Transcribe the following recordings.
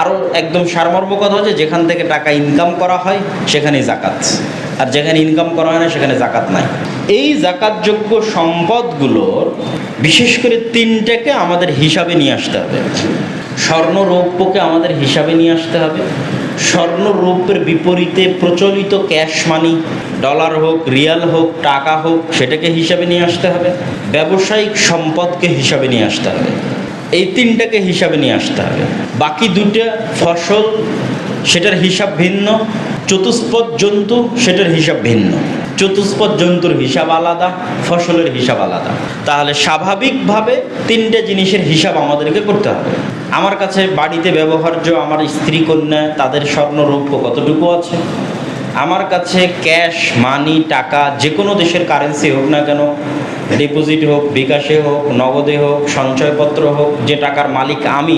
আরও একদম সারমর্ম কথা হচ্ছে, যেখান থেকে টাকা ইনকাম করা হয়, সেখানেই জাকাত আর যেখানে ইনকাম করা হয় না, সেখানে জাকাত নাই। এই জাকাতযোগ্য সম্পদগুলোর বিশেষ করে তিনটাকে আমাদের হিসাবে নিয়ে আসতে হবে। স্বর্ণ রৌপ্যকে আমাদের হিসাবে নিয়ে আসতে হবে। স্বর্ণ রৌপ্যের বিপরীতে প্রচলিত ক্যাশ মানি, ডলার হোক, রিয়াল হোক, টাকা হোক, সেটাকে হিসাবে নিয়ে আসতে হবে। ব্যবসায়িক সম্পদকে হিসাবে নিয়ে আসতে হবে। এই তিনটাকে হিসাবে নিয়ে আসতে হবে। বাকি দুটো ফসল সেটার হিসাব ভিন্ন, চতুষ্পদ জন্তু সেটার হিসাব ভিন্ন। চতুষ্পদ জন্তুর হিসাব আলাদা, ফসলের হিসাব আলাদা। তাহলে স্বাভাবিকভাবে তিনটে জিনিসের হিসাব আমাদেরকে করতে হবে। আমার কাছে বাড়িতে ব্যবহার্য আমার স্ত্রী কন্যা, তাদের স্বর্ণরৌপ্য কতটুকু আছে? আমার কাছে ক্যাশ, মানি, টাকা যে কোনো দেশের কারেন্সি হোক না কেন ডিপোজিট হোক, বিকাশে হোক, নগদে হোক, সঞ্চয়পত্র হোক, যে টাকার মালিক আমি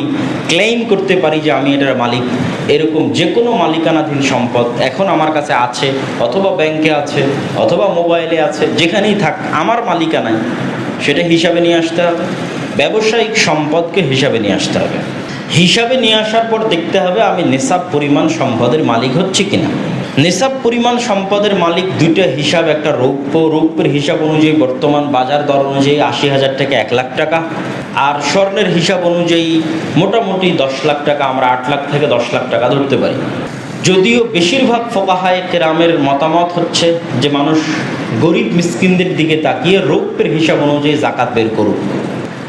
ক্লেইম করতে পারি যে আমি এটার মালিক, এরকম যে কোনো মালিকানাধীন সম্পদ এখন আমার কাছে আছে, অথবা ব্যাংকে আছে, অথবা মোবাইলে আছে, যেখানেই থাক, আমার মালিকানায় সেটা হিসাবে নিয়ে আসতে হবে, ব্যবসায়িক সম্পদকে হিসাবে নিয়ে আসতে হবে। হিসাবে নিয়ে আসার পর দেখতে হবে আমি নেশাব পরিমাণ সম্পদের মালিক হচ্ছে কিনা। নেশাব পরিমাণ সম্পদের মালিক দুইটা হিসাব, একটা রৌপ্য, রৌপ্যের হিসাব অনুযায়ী বর্তমান বাজার দর অনুযায়ী আশি হাজার থেকে এক লাখ টাকা আর স্বর্ণের হিসাব অনুযায়ী মোটামুটি দশ লাখ টাকা, আমরা আট লাখ থেকে দশ লাখ টাকা ধরতে পারি। যদিও বেশিরভাগ ফোকাহায় কেরামের মতামত হচ্ছে যে মানুষ গরিব মিসকিনদের দিকে তাকিয়ে রৌপ্যের হিসাব অনুযায়ী জাকাত বের করুক।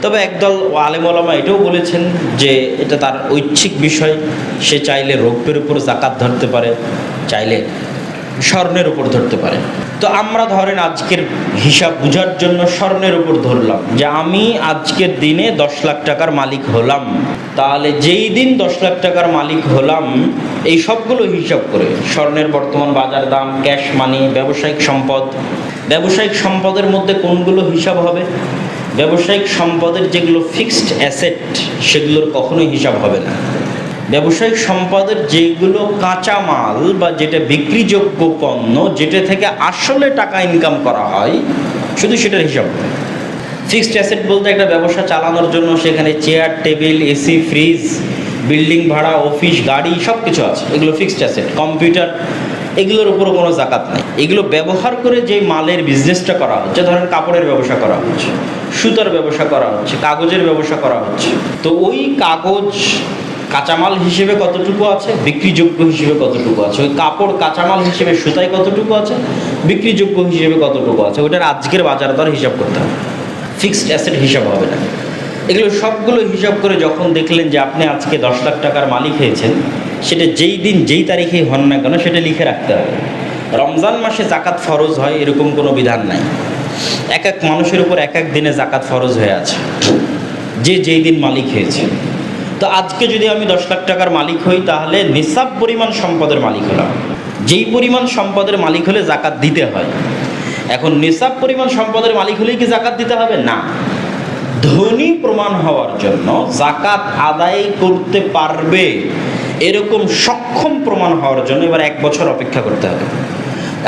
তবে একদল আলেম ওলামা এটাও বলেছেন যে এটা তার ঐচ্ছিক বিষয়, সে চাইলে রৌপ্যের উপর জাকাত ধরতে পারে। চাইলে স্বর্ণের উপর ধরতে পারে। তো আমরা ধরেন আজকের হিসাব বোঝার জন্য স্বর্ণের উপর ধরলাম যে আমি আজকের দিনে দশ লাখ টাকার মালিক হলাম। তাহলে যেই দিন দশ লাখ টাকার মালিক হলাম, এই সবগুলো হিসাব করে স্বর্ণের বর্তমান বাজার দাম, ক্যাশ মানি, ব্যবসায়িক সম্পদ। ব্যবসায়িক সম্পদের মধ্যে কোনগুলো হিসাব হবে? ব্যবসায়িক সম্পদের যেগুলো ফিক্সড অ্যাসেট সেগুলোর কখনোই হিসাব হবে না। ব্যবসায়িক সম্পদের যেগুলো কাঁচা মাল বা যেটা বিক্রিযোগ্য পণ্য, যেটা থেকে আসলে টাকা ইনকাম করা হয়, শুধু সেটার হিসাব ফিক্সড অ্যাসেট বলতে একটা ব্যবসা চালানোর জন্য সেখানে chair table AC fridge building ভাড়া অফিস গাড়ি সব কিছু আছে। এগুলো ফিক্সড অ্যাসেট কম্পিউটার এগুলোর উপরও কোনো জাকাত নাই। এগুলো ব্যবহার করে যে মালের বিজনেসটা করা হচ্ছে, ধরেন কাপড়ের ব্যবসা করা হচ্ছে, সুতার ব্যবসা করা হচ্ছে, কাগজের ব্যবসা করা হচ্ছে, তো ওই কাগজ কাঁচামাল হিসেবে কতটুকু আছে? বিক্রিযোগ্য হিসেবে কতটুকু আছে? ওই কাপড় কাঁচামাল হিসেবে সুতায় কতটুকু আছে? বিক্রিযোগ্য হিসেবে কতটুকু আছে? ওটার আজকের বাজার দর হিসাব করতে হবে। ফিক্সড অ্যাসেট হিসাব হবে না। এগুলো সবগুলো হিসাব করে যখন দেখলেন যে আপনি আজকে দশ লাখ টাকার মালিক হয়েছেন, সেটা যেই দিন, যেই তারিখেই হন না কেন সেটা লিখে রাখতে হবে। রমজান মাসে জাকাত ফরজ হয় এরকম কোনো বিধান নাই। এক এক মানুষের উপর এক এক দিনে জাকাত ফরজ হয়ে আছে। যে যেই দিন মালিক হয়েছে তো আজকে যদি আমি দশ লাখ টাকার মালিক হই, তাহলে নিসাব পরিমাণ সম্পদের মালিক হলাম। যেই পরিমাণ সম্পদের মালিক হলে জাকাত দিতে হয়। এখন নিসাব পরিমাণ সম্পদের মালিক হলেই কি জাকাত দিতে হবে? না। ধনী প্রমাণ হওয়ার জন্য জাকাত আদায় করতে পারবে। এরকম সক্ষম প্রমাণ হওয়ার জন্য এবার এক বছর অপেক্ষা করতে হবে।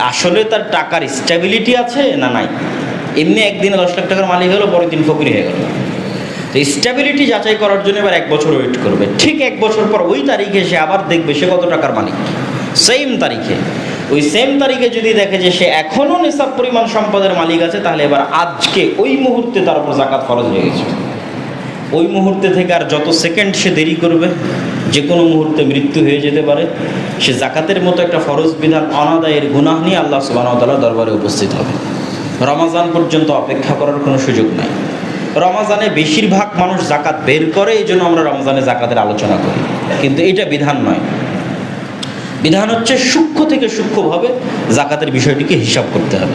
আসলে তার টাকার স্টেবিলিটি আছে না নাই? এমনি একদিনে দশ লাখ টাকার মালিক হলো, পরের দিন ফকির হয়ে গেল। তো স্টেবিলিটি যাচাই করার জন্য এবার এক বছর ওয়েট করবে। ঠিক এক বছর পর ওই তারিখে সে আবার দেখবে সে কত টাকার মালিক। সেম তারিখে। ওই সেম তারিখে যদি দেখে যে সে এখনও নিসাব পরিমাণ সম্পদের মালিক আছে, তাহলে এবার আজকে ওই মুহূর্তে তার উপর জাকাত ফরজ হয়ে গেছে। ওই মুহূর্তে থেকে আর যত সেকেন্ড সে দেরি করবে যে কোনো মুহূর্তে মৃত্যু হয়ে যেতে পারে। সে জাকাতের মতো একটা ফরজ বিধান, অনাদায়ের গুনাহ নিয়ে আল্লাহ সুবাহতাল্লাহ দরবারে উপস্থিত হবে। রমাজান পর্যন্ত অপেক্ষা করার কোনো সুযোগ নাই। রমাজানে বেশিরভাগ মানুষ জাকাত বের করে, এই জন্য আমরা রমজানে জাকাতের আলোচনা করি। কিন্তু এটা বিধান নয়। বিধান হচ্ছে সূক্ষ্ম থেকে সূক্ষ্মভাবে জাকাতের বিষয়টিকে হিসাব করতে হবে।